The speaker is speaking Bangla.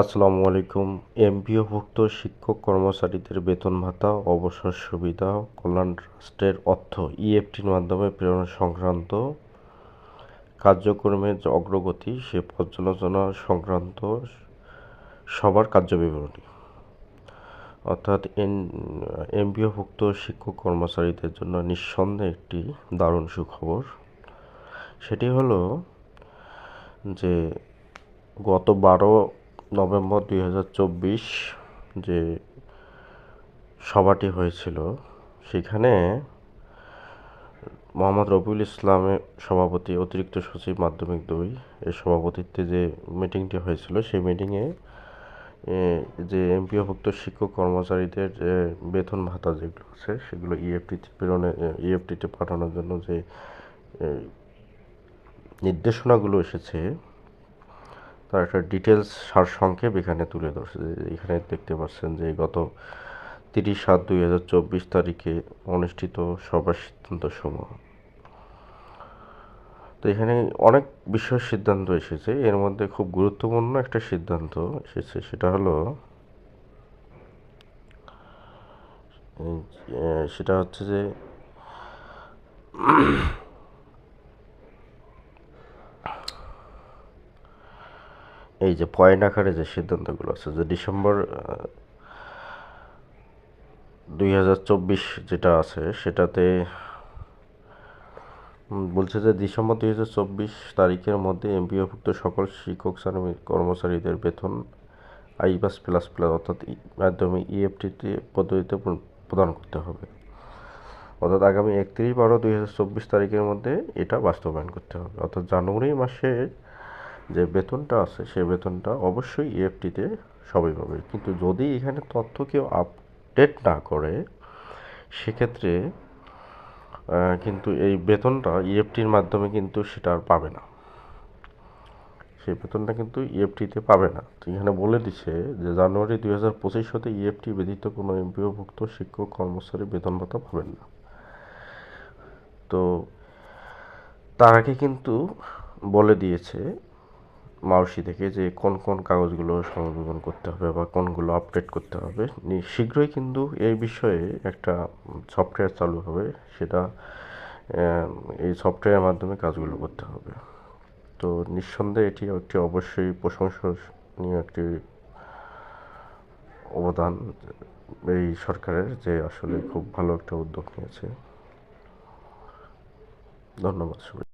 আসসালামু আলাইকুম। এমপিওভুক্ত শিক্ষক কর্মচারীদের বেতন ভাতা, অবসর সুবিধা, কল্যাণ ট্রাস্টের অর্থ ইএফটির মাধ্যমে প্রেরণ সংক্রান্ত কার্যক্রমের যে অগ্রগতি, সে পর্যালোচনা সংক্রান্ত সবার কার্যবিবরণী অর্থাৎ এন, এমপিওভুক্ত শিক্ষক কর্মচারীদের জন্য নিঃসন্দেহে একটি দারুণ সুখবর। সেটি হলো যে গত বারো নভেম্বর দুই হাজার চব্বিশ যে সভাটি হয়েছিল, সেখানে মোহাম্মদ রবিউল ইসলামের সভাপতি, অতিরিক্ত সচিব, মাধ্যমিক দুই এর সভাপতিত্বে যে মিটিংটি হয়েছিল, সেই মিটিংয়ে যে এমপিওভুক্ত শিক্ষক কর্মচারীদের যে বেতন ভাতা যেগুলো আছে, সেগুলো ইএফটিতে প্রেরণে ইএফটিতে পাঠানোর জন্য যে নির্দেশনাগুলো এসেছে তার একটা ডিটেলস সারসংক্ষেপ এখানে তুলে ধরছে। এখানে দেখতে পাচ্ছেন যে গত তিরিশ সাত দুই হাজার চব্বিশ তারিখে অনুষ্ঠিত সবার সিদ্ধান্ত সমূহ তো এখানে অনেক বিষয়ের সিদ্ধান্ত এসেছে। এর মধ্যে খুব গুরুত্বপূর্ণ একটা সিদ্ধান্ত এসেছে, সেটা হলো সেটা হচ্ছে যে এই যে পয়েন্ট আকারে যে সিদ্ধান্তগুলো আছে, যে ডিসেম্বর দুই হাজার চব্বিশ যেটা আছে, সেটাতে বলছে যে ডিসেম্বর দুই হাজার চব্বিশ তারিখের মধ্যে এমপিওভুক্ত সকল শিক্ষক কর্মচারীদের বেতন আইবাস প্লাস প্লাস অর্থাৎ মাধ্যমে ইএফটিতে পদ্ধতিতে প্রদান করতে হবে। অর্থাৎ আগামী একত্রিশ বারো দুই হাজার চব্বিশ তারিখের মধ্যে এটা বাস্তবায়ন করতে হবে। অর্থাৎ জানুয়ারি মাসে যে বেতনটা আছে, সে বেতনটা অবশ্যই ইএফটিতে সবাই পাবে। কিন্তু যদি এখানে তথ্য কেউ আপডেট না করে, সেক্ষেত্রে কিন্তু এই বেতনটা ইএফটির মাধ্যমে কিন্তু সেটা আর পাবে না। সেই বেতনটা কিন্তু ইএফটিতে পাবে না। তো এখানে বলে দিছে যে জানুয়ারি দুই হাজার পঁচিশ হতে ইএফটি ব্যতীত কোনো এমপিওভুক্ত শিক্ষক, কর্মচারী বেতন ভাতা পাবেন না। তো তার আগে কিন্তু বলে দিয়েছে মাউসি থেকে যে কোন কোন কাগজগুলো সংযোজন করতে হবে বা কোনগুলো আপডেট করতে হবে শীঘ্রই কিন্তু এই বিষয়ে একটা সফটওয়্যার চালু হবে, সেটা এই সফটওয়্যারের মাধ্যমে কাজগুলো করতে হবে। তো নিঃসন্দেহে এটি একটি অবশ্যই প্রশংসনীয় একটি অবদান এই সরকারের যে আসলে খুব ভালো একটা উদ্যোগ নিয়েছে। ধন্যবাদ সবাই